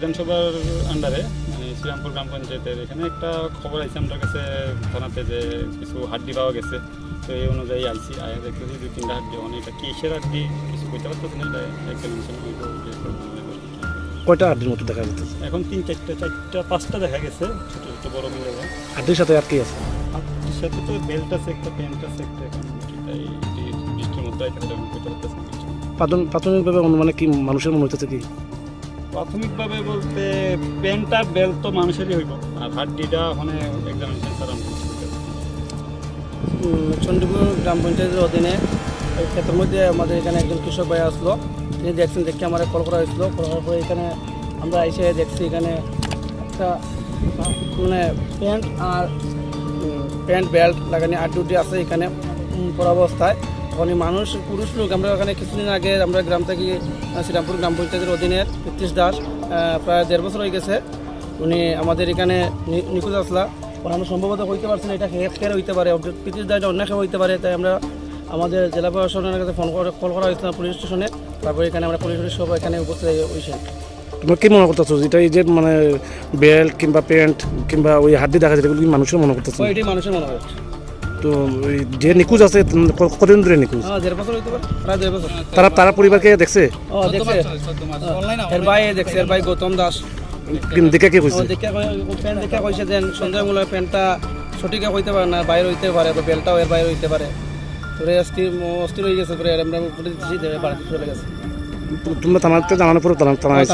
বিধানসভার আন্ডারে মানে শ্রীরামপুর গ্রাম পঞ্চায়েতের এখানে একটা খবর আছে আমার কাছে থানাতে যে কিছু হাড্ডি পাওয়া গেছে। তো এই অনুযায়ী আইসি আয়া দেখতেছি দুই তিনটা হাড্ডি মানে এটা কিসের হাড্ডি কিছু বুঝতে পারতেছি না এটা কয়টা হাড্ডির মতো দেখা যাচ্ছে এখন তিন চারটা চারটা পাঁচটা দেখা গেছে ছোটো ছোটো বড় মিলে হাড্ডির সাথে আর কি আছে? হাড্ডির সাথে তো বেল্ট আছে একটা প্যান্ট আছে একটা এখন এটাই বৃষ্টির মধ্যে প্রাথমিকভাবে অনুমানে কি মানুষের মনে হইতেছে কি? প্রাথমিকভাবে বলতে প্যান্টটা বেল্ট তো মানুষেরই হইব। আর হাড্ডিটা ওখানে এক্সামিনেশন ছাড়া চণ্ডীপুর গ্রাম পঞ্চায়েতের অধীনে ক্ষেত্রের মধ্যে আমাদের এখানে একজন কৃষক ভাই আসলো। তিনি দেখছেন দেখে আমার কল করা হয়েছিল। কল করার পরে এখানে আমরা এসে দেখছি এখানে একটা মানে প্যান্ট আর প্যান্ট বেল্ট লাগানি আর ডিউটি আছে এখানে উম, ওখানে মানুষ পুরুষ লোক। আমরা ওখানে কিছুদিন আগে আমরা গ্রাম থেকে শ্রীরামপুর গ্রাম পঞ্চায়েতের অধীনের প্রীতিশ দাস প্রায় দেড় বছর হয়ে গেছে। উনি আমাদের এখানে নিখোঁজ আসলা। আমরা সম্ভবত হইতে পারছি না এটা কেয়ার হইতে পারে প্রীতিশ দাস অন্য কেউ হইতে পারে তাই আমরা আমাদের জেলা প্রশাসনের কাছে ফোন করে কল করা হয়েছিল পুলিশ স্টেশনে। তারপরে এখানে আমরা পুলিশ সব এখানে উপস্থিত হয়েছে। তোমার কি মনে করতেছো? যেটা এই যে মানে বেল্ট কিংবা প্যান্ট কিংবা ওই হাড্ডি দেখা যায় এগুলো কি মানুষের মনে করতেছে? এটি মানুষের মনে হয়। তো যে নিখোঁজ আছে কতদিন ধরে নিখোঁজ? তারা তারা পরিবারকে দেখছে? ভাই গৌতম দাস। দেখে কি কইছে? দেখে প্যান্ট দেখে কইছে যে সন্ধ্যামূলক প্যান্টটা সঠিক হইতে পারে না বাইরে হইতে পারে বেলটাও এর বাইরে হইতে পারে। তোরে অস্থির অস্থির হয়ে গেছে তোরে আমরা চলে গেছে। তোমরা থানাতে জানানোর পরে থানা পুলিশ